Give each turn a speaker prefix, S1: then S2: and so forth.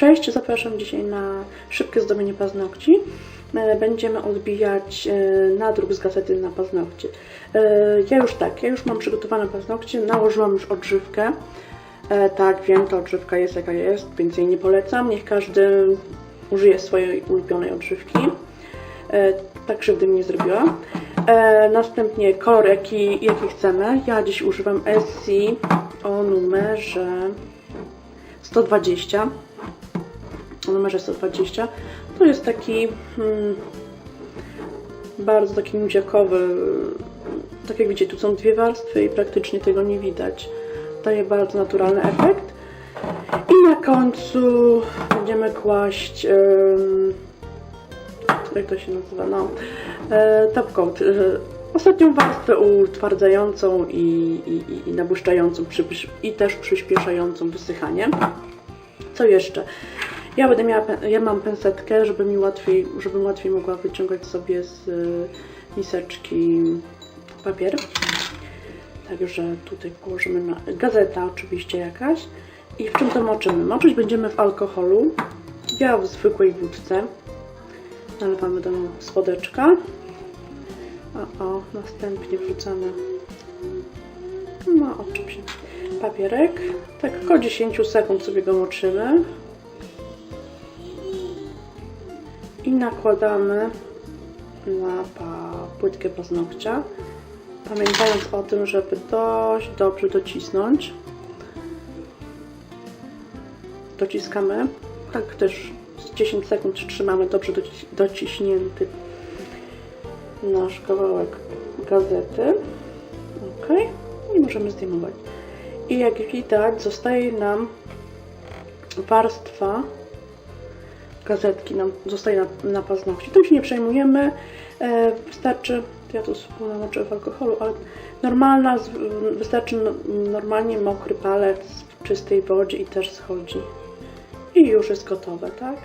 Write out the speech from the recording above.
S1: Cześć, zapraszam dzisiaj na szybkie zdobienie paznokci. E, Będziemy odbijać e, nadruk z gazety na paznokcie. E, Ja już tak, ja już mam przygotowane paznokcie, nałożyłam już odżywkę. Tak, wiem, ta odżywka jest jaka jest, więc jej nie polecam. Niech każdy użyje swojej ulubionej odżywki. Tak krzywdy mi nie zrobiła. Następnie kolor, jaki, jaki chcemy. Ja dziś używam SC o numerze 120 o numerze 120 to jest taki hmm, bardzo taki nudziakowy tak jak widzicie tu są dwie warstwy i praktycznie tego nie widać. Daje bardzo naturalny efekt. I na końcu będziemy kłaść em, jak to się nazywa? No e, top coat. E, ostatnią warstwę utwardzającą i, i, i- nabłyszczającą przypysz- i też przyspieszającą wysychanie. Co jeszcze? Ja będę miała, ja mam pensetkę, żeby mi łatwiej, żebym łatwiej mogła wyciągać sobie z y, miseczki papier. Także tutaj położymy na gazeta oczywiście jakaś. I w czym to moczymy? Moczyć będziemy w alkoholu. Ja w zwykłej wódce. Nalewamy do spodeczka. A o, następnie wrzucamy no oczywiście papierek. Tak około 10 sekund sobie go moczymy. I nakładamy na płytkę paznokcia. Pamiętając o tym, żeby dość dobrze docisnąć. Dociskamy. Tak też z 10 sekund trzymamy dobrze doci dociśnięty nasz kawałek gazety. Ok. I możemy zdejmować. I jak widać, zostaje nam warstwa gazetki, nam zostaje na, na paznokci. Tym się nie przejmujemy. E, wystarczy, ja tu namoczę w alkoholu, ale normalna, wystarczy no- normalnie mokry palec w czystej wodzie i też schodzi. I już jest gotowe, tak?